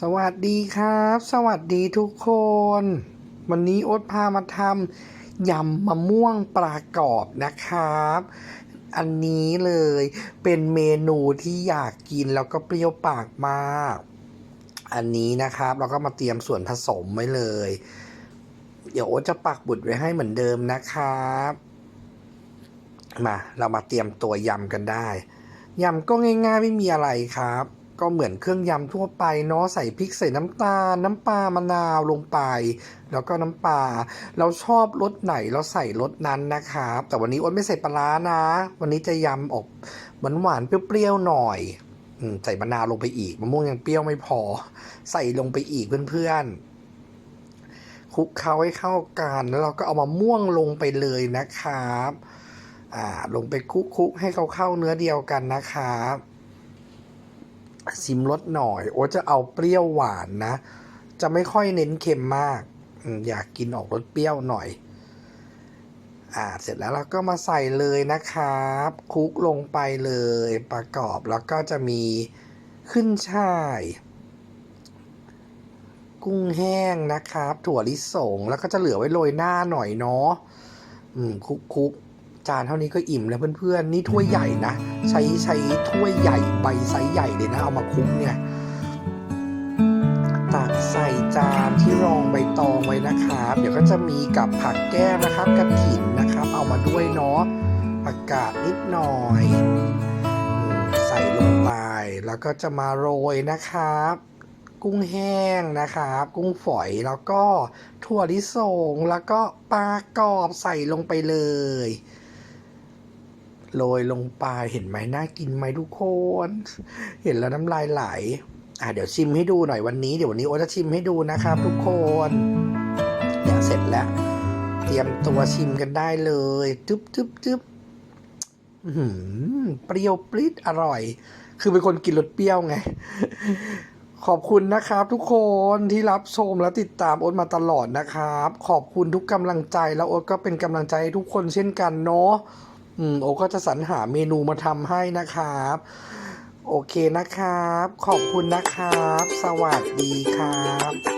สวัสดีครับ สวัสดีทุกคน วันนี้โอ๊ตพามาทำยำมะม่วงปลากรอบนะครับ อันนี้เลยเป็นเมนูที่อยากกินแล้วก็เปรี้ยวปากมาก อันนี้นะครับเราก็มาเตรียมส่วนผสมไว้เลย เดี๋ยวโอ๊ตจะปักบุตรไว้ให้เหมือนเดิมนะครับ มาเรามาเตรียมตัวยำกันได้ยำก็ง่ายๆไม่มีอะไรครับ ก็เหมือนเครื่องยำทั่วไปเนาะใส่พริกใส่น้ำตาลน้ำปลามะนาวลงไป แล้วก็น้ำปลาเราชอบรสไหนเราใส่รสนั้นนะครับ แต่วันนี้อ้นไม่ใส่ปลาร้านะ วันนี้จะยำออกหวานหวานเปรี้ยวๆหน่อยอใส่มะนาวลงไปอีกมะม่วงยังเปรี้ยวไม่พอ ใส่ลงไปอีกเพื่อนๆคลุกเคล้าให้เข้ากันแล้วเราก็เอามะม่วงลงไปเลยนะครับ อ่า ลงไปคลุกๆให้เขาเข้าเนื้อเดียวกันนะครับ ชิมรสหน่อย โอ้จะเอาเปรี้ยวหวานนะ จะไม่ค่อยเน้นเค็มมากอยากกินออกรสเปรี้ยวหน่อย อ่า เสร็จแล้วเราก็มาใส่เลยนะครับคลุกลงไปเลยประกอบแล้วก็จะมีขึ้นช่าย กุ้งแห้งนะครับ ถั่วลิสงแล้วก็จะเหลือไว้โรยหน้าหน่อยเนาะอืมคุกคุกๆ จานเท่านี้ก็อิ่มแล้วเพื่อนๆ นี่ถ้วยใหญ่นะ ใช้ใช้ถ้วยใหญ่ใบไซส์ใหญ่เลยนะ เอามาคลุกเนี่ย ตักใส่จานที่รองใบตองไว้นะครับ เดี๋ยวก็จะมีกับผักแก้มนะครับกระถินนะครับ เอามาด้วยเนาะผักกาดนิดหน่อยอืมใส่ลงไป แล้วก็จะมาโรยนะครับกุ้งแห้งนะครับ กุ้งฝอยแล้วก็ถั่วลิสงแล้วก็ปลากรอบใส่ลงไปเลย โรยลงไปเห็นไหมน่ากินไหมทุกคน เห็นแล้วน้ำลายไหลอะเดี๋ยวชิมให้ดูหน่อยวันนี้เดี๋ยววันนี้โอจะชิมให้ดูนะครับ ทุกคนเนี่ยเสร็จแล้ว เตรียมตัวชิมกันได้เลยจึ๊บจึ๊บจึ๊บหือเปรี้ยวปริ๊ดอร่อย คือเป็นคนกินรสเปรี้ยวไง ขอบคุณนะครับ ทุกคนที่รับชมและติดตามโอ๊ตมาตลอดนะครับ ขอบคุณทุกกำลังใจแล้วโอ๊ตก็เป็นกำลังใจให้ทุกคนเช่นกันเนาะ อืมโอก็จะสรรหาเมนูมาทำให้นะครับ โอเคนะครับ ขอบคุณนะครับ สวัสดีครับ